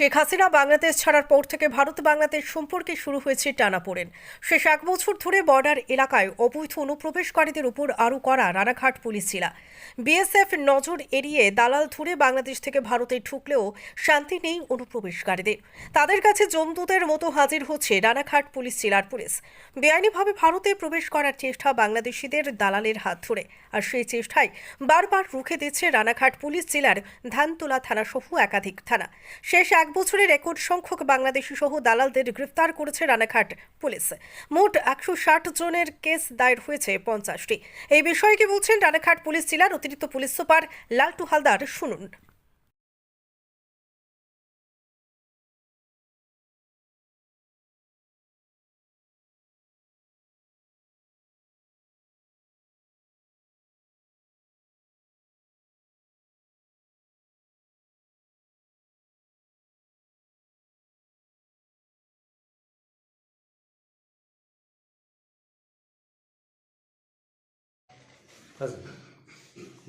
শেখ হাসিনা বাংলাদেশ ছাড়ার পর থেকে ভারত বাংলাদেশ সম্পর্কে শুরু হয়েছে টানাপোড়েন। শেষ এক বছর ধরে বর্ডার এলাকায় অবৈধ অনুপ্রবেশকারীদের উপর আরও করা রানাঘাট পুলিশ বিএসএফ নজর এড়িয়ে দালাল ধরে বাংলাদেশ থেকে ভারতে ঢুকলেও শান্তি নেই অনুপ্রবেশকারীদের। তাদের কাছে জমদূতের মতো হাজির হচ্ছে রানাঘাট পুলিশ জেলার পুলিশ। বেআইনিভাবে ভারতে প্রবেশ করার চেষ্টা বাংলাদেশিদের দালালের হাত ধরে। আর সেই চেষ্টায় বারবার রুখে দিচ্ছে রানাঘাট পুলিশ জেলার ধানতলা থানা সহ একাধিক থানা। শেষ এক বছরে রেকর্ড সংখ্যক বাংলাদেশি সহ দালালদের গ্রেফতার করেছে রানাঘাট পুলিশ। মোট একশো ষাট জনের কেস দায়ের হয়েছে পঞ্চাশটি। এই বিষয়কে বলছেন রানাঘাট পুলিশ জেলার অতিরিক্ত পুলিশ সুপার লালটু হালদার, শুনুন।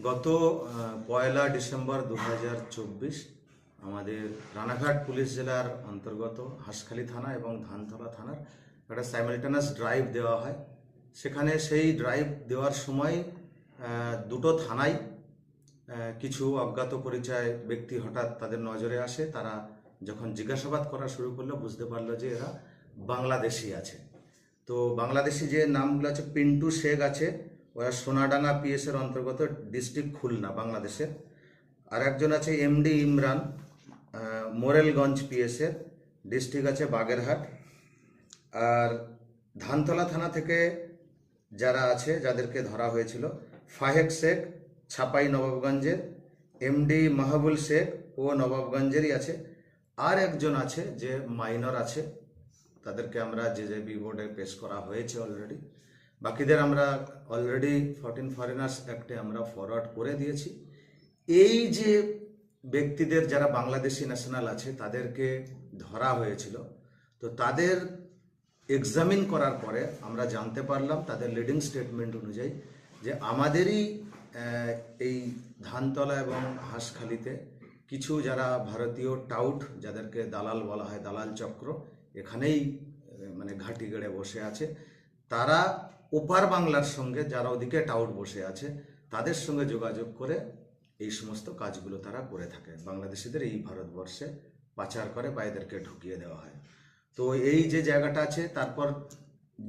গত পয়লা ডিসেম্বর দু হাজার চব্বিশ আমাদের রানাঘাট পুলিশ জেলার অন্তর্গত হাঁসখালি থানা এবং ধানতলা থানার একটা সাইমালটেনাস ড্রাইভ দেওয়া হয়। সেখানে সেই ড্রাইভ দেওয়ার সময় দুটো থানায় কিছু অজ্ঞাত পরিচয় ব্যক্তি হঠাৎ তাদের নজরে আসে। তারা যখন জিজ্ঞাসাবাদ করা শুরু করল, বুঝতে পারল যে এরা বাংলাদেশি আছে। তো বাংলাদেশি যে নামগুলো আছে, পিন্টু শেখ আছে ওরা সোনাডাঙ্গা পিএস এর অন্তর্গত ডিস্ট্রিক্ট খুলনা, বাংলাদেশের। আর একজন আছে এমডি ইমরান মোরেলগঞ্জ পিএস এর ডিস্ট্রিক্ট আছে বাগেরহাট। আর ধানতলা থানা থেকে যারা আছে, যাদেরকে ধরা হয়েছিল ফাহেক শেখ, ছাপাই নবাবগঞ্জের এমডি মাহবুল শেখ ও নবাবগঞ্জেরই আছে। আর একজন আছে যে মাইনর আছে, তাদেরকে আমরা যে যে বি বোর্ডে পেশ করা হয়েছে অলরেডি বাকিদের আমরা অলরেডি ফরটিন ফরেনার্স অ্যাক্টে আমরা ফরওয়ার্ড করে দিয়েছি। এই যে ব্যক্তিদের যারা বাংলাদেশি ন্যাশনাল আছে, তাদেরকে ধরা হয়েছিল। তো তাদের এক্সামিন করার পরে আমরা জানতে পারলাম তাদের লিডিং স্টেটমেন্ট অনুযায়ী যে আমাদেরই এই ধানতলা এবং হাঁসখালিতে কিছু যারা ভারতীয় টাউট যাদেরকে দালাল বলা হয়, দালাল চক্র, এখানেই মানে ঘাঁটি গেড়ে বসে আছে, তারা ওপার বাংলার সঙ্গে যারা ওদিকে টাউট বসে আছে, তাদের সঙ্গে যোগাযোগ করে এই সমস্ত কাজগুলো তারা করে থাকে বাংলাদেশিদের এই ভারতবর্ষে পাচার করে বা এদেরকে ঢুকিয়ে দেওয়া হয়। তো এই যে জায়গাটা আছে, তারপর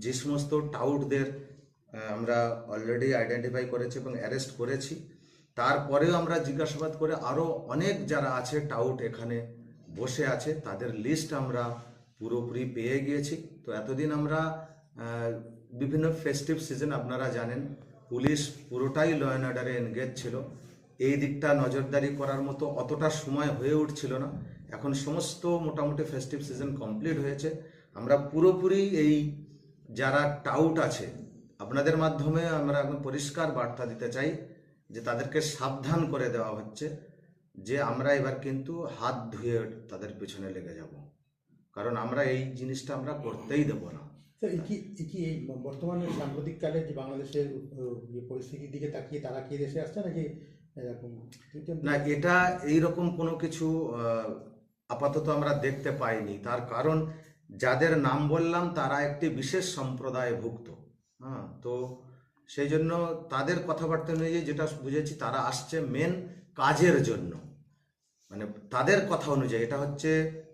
যে সমস্ত টাউটদের আমরা অলরেডি আইডেন্টিফাই করেছি এবং অ্যারেস্ট করেছি, তারপরেও আমরা জিজ্ঞাসাবাদ করে আরও অনেক যারা আছে টাউট এখানে বসে আছে, তাদের লিস্ট আমরা পুরোপুরি পেয়ে গিয়েছি। তো এতদিন আমরা বিভিন্ন ফেস্টিভ সিজন আপনারা জানেন, পুলিশ পুরোটাই ল অ্যান্ড অর্ডারে এনগেজ ছিল। এই দিকটা নজরদারি করার মতো অতটা সময় হয়ে উঠছিল না। এখন সমস্ত মোটামুটি ফেস্টিভ সিজন কমপ্লিট হয়েছে। আমরা পুরোপুরি এই যারা টাউট আছে, আপনাদের মাধ্যমে আমরা এখন পরিষ্কার বার্তা দিতে চাই যে তাদেরকে সাবধান করে দেওয়া হচ্ছে, যে আমরা এবার কিন্তু হাত ধুয়ে তাদের পিছনে লেগে যাব। কারণ আমরা এই জিনিসটা আমরা করতেই দেব না। এই কি কি এই বর্তমানে সাম্প্রতিককালে যে বাংলাদেশের পরিস্থিতির দিকে তাকিয়ে তারা কি দেশে আসছে নাকি এরকম না, এটা এইরকম কোনো কিছু আপাতত আমরা দেখতে পাইনি। তার কারণ যাদের নাম বললাম তারা একটি বিশেষ সম্প্রদায় ভুক্ত হ্যাঁ? তো সেই জন্য তাদের কথাবার্তা অনুযায়ী যেটা বুঝেছি তারা আসছে মেন কাজের জন্য। মানে তাদের কথা অনুযায়ী, এটা হচ্ছে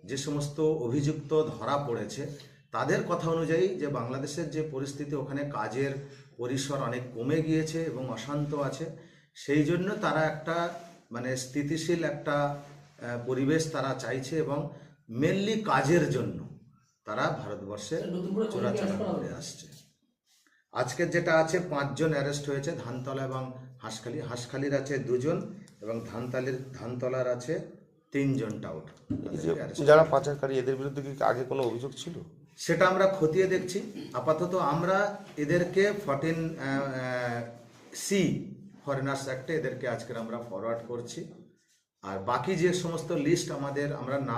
যে সমস্ত অভিযুক্ত ধরা পড়েছে। তাদের কথা অনুযায়ী যে বাংলাদেশের যে পরিস্থিতি ওখানে কাজের পরিসর অনেক কমে গিয়েছে এবং অশান্ত আছে। সেই জন্য তারা একটা মানে স্থিতিশীল একটা পরিবেশ তারা চাইছে এবং মেনলি কাজের জন্য তারা ভারতবর্ষে চোরাচালান করে আসছে। আজকের যেটা আছে পাঁচজন অ্যারেস্ট হয়েছে ধানতলা এবং হাঁসখালি। হাঁসখালির আছে দুজন এবং ধানতালির ধানতলার আছে তিনজন টাউট। যারা পাচারকারী এদের বিরুদ্ধে কি আগে কোনো অভিযোগ ছিল? সেটা আমরা খতিয়ে দেখছি। আপাতত আমরা এদেরকে ফর্টিন সি ফরেনার্স অ্যাক্টে এদেরকে আজকের আমরা ফরওয়ার্ড করছি। আর বাকি যে সমস্ত লিস্ট আমাদের, আমরা নাম